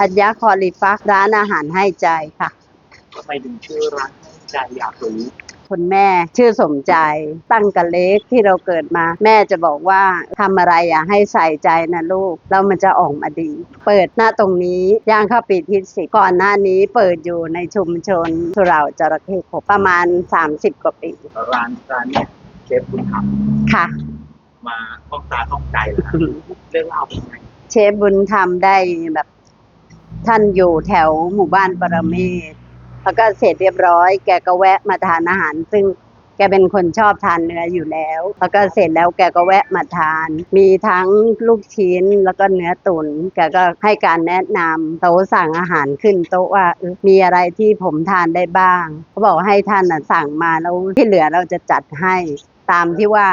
อัญญาคอลิฟักร้านอาหารให้ใจค่ะ ทำไมถึงชื่อร้านให้ใจอยากรู้คุณแม่ชื่อสมใจตั้งกะเล็กที่เราเกิดมา แม่จะบอกว่าทำอะไรอย่าให้ใส่ใจนะลูกแล้วมันจะออกมาดี เปิดหน้าตรงนี้ย่างเข้าปีที่สิบก่อนหน้านี้เปิดอยู่ในชุมชนสุเหร่าจระเข้ขบประมาณ 30 กว่าปีร้านร้านเนี่ยเชฟคุณทค่ะำมาต้องตาต้องใจแล้วครับเรื่องราวเป็นไงเชฟบุญธรรมได้แบบ ท่านอยู่แถวหมู่บ้านปรเมศแล้วก็เสร็จเรียบร้อย แกก็แวะมาทานอาหาร ซึ่งแกเป็นคนชอบทานเนื้ออยู่แล้ว แล้วก็เสร็จแล้วแกก็แวะมาทาน มีทั้งลูกชิ้นแล้วก็เนื้อตุนแกก็ให้การแนะนำโต๊ะสั่งอาหารขึ้นโต๊ะว่าเออมีอะไรที่ผมทานได้บ้าง เขาบอกให้ท่านน่ะสั่งมาแล้วที่เหลือเราจะจัดให้ตามที่ว่า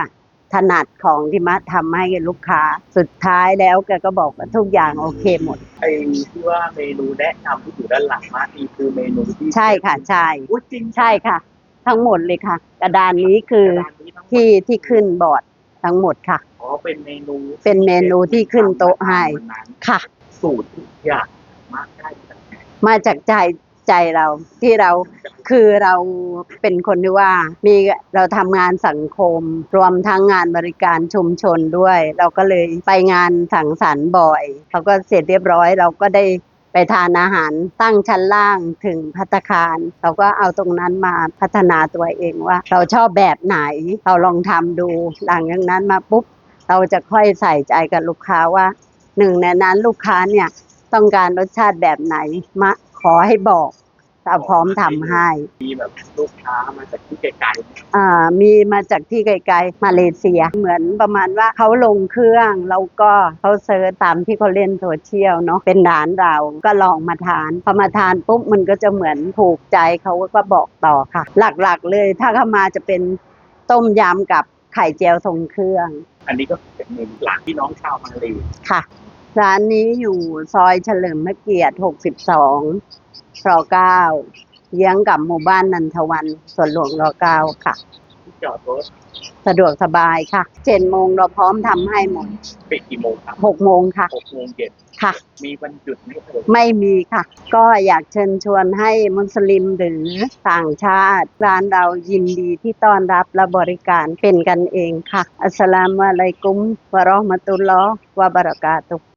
ถนัดของที่มะทำให้กับลูกค้า สุดท้ายแล้วแกก็บอกว่าทุกอย่างโอเคหมด ไอ้ที่ว่าเมนูแนะนำที่อยู่ด้านหลังมานี่คือเมนูที่ใช่ค่ะ ใช่อุ๊ยจริงใช่ค่ะ ทั้งหมดเลยค่ะ กระดานนี้คือร้านนี้ทั้งหมดที่ที่ขึ้นบอร์ดทั้งหมดค่ะ อ๋อเป็นเมนูเป็นเมนูที่ขึ้นโต๊ะให้ วันนั้นค่ะ สูตรทุกอย่างมากได้จากไหน มาจากใจ ใจเราที่เราคือเราเป็นคนที่ว่ามีเราทำงานสังคม รวมทั้งงานบริการชุมชนด้วย เราก็เลยไปงานสังสรรค์บ่อยเขาก็เสร็จเรียบร้อยเราก็ได้ไปทานอาหารตั้งชั้นล่างถึงพัตคาร เราก็เอาตรงนั้นมาพัฒนาตัวเองว่า เราชอบแบบไหนเราลองทำดู หลังจากนั้นมาปุ๊บ เราจะค่อยใส่ใจกับลูกค้าว่าหนึ่งในนั้นลูกค้าเนี่ยต้องการรสชาติแบบไหนมา อให้บอกเราพร้อมทำให้ มีแบบลูกค้ามาจากที่ไกลๆเนี่ยอ่ามีมาจากที่ไกลๆ มาเลเซีย เหมือนประมาณว่าเขาลงเครื่อง แล้วก็เขาเซิร์ชตามที่เขาเล่นโซเชียลเนาะเป็นร้านเราก็ลองมาทาน พอมาทานปุ๊บมันก็จะเหมือนถูกใจเขาก็บอกต่อค่ะ หลักๆเลยถ้าเข้ามาจะเป็นต้มยำกับไข่เจียวทรงเครื่องอันนี้ก็เป็นเมนูหลักที่น้องชาวมาเลยค่ะ ร้านนี้อยู่ซอยเฉลิมพระเกียรติ 62ร9เยื้องกับหมู่บ้านนันทวันสวนหลวงร9ค่ะที่จอดรถสะดวกสบายค่ะเจ็ดโมงเราพร้อมทำให้หมดปิดกี่โมงครับหกโมงค่ะหกโมงเย็นค่ะ มีวันหยุดไหมเอ่ยไม่มีค่ะ ก็อยากเชิญชวนให้มุสลิมหรือต่างชาติร้านเรายินดีที่ต้อนรับและบริการเป็นกันเองค่ะ อัสสลามุอะลัยกุมวะเราะห์มะตุลลอฮ์วะบะเราะกาตุฮ์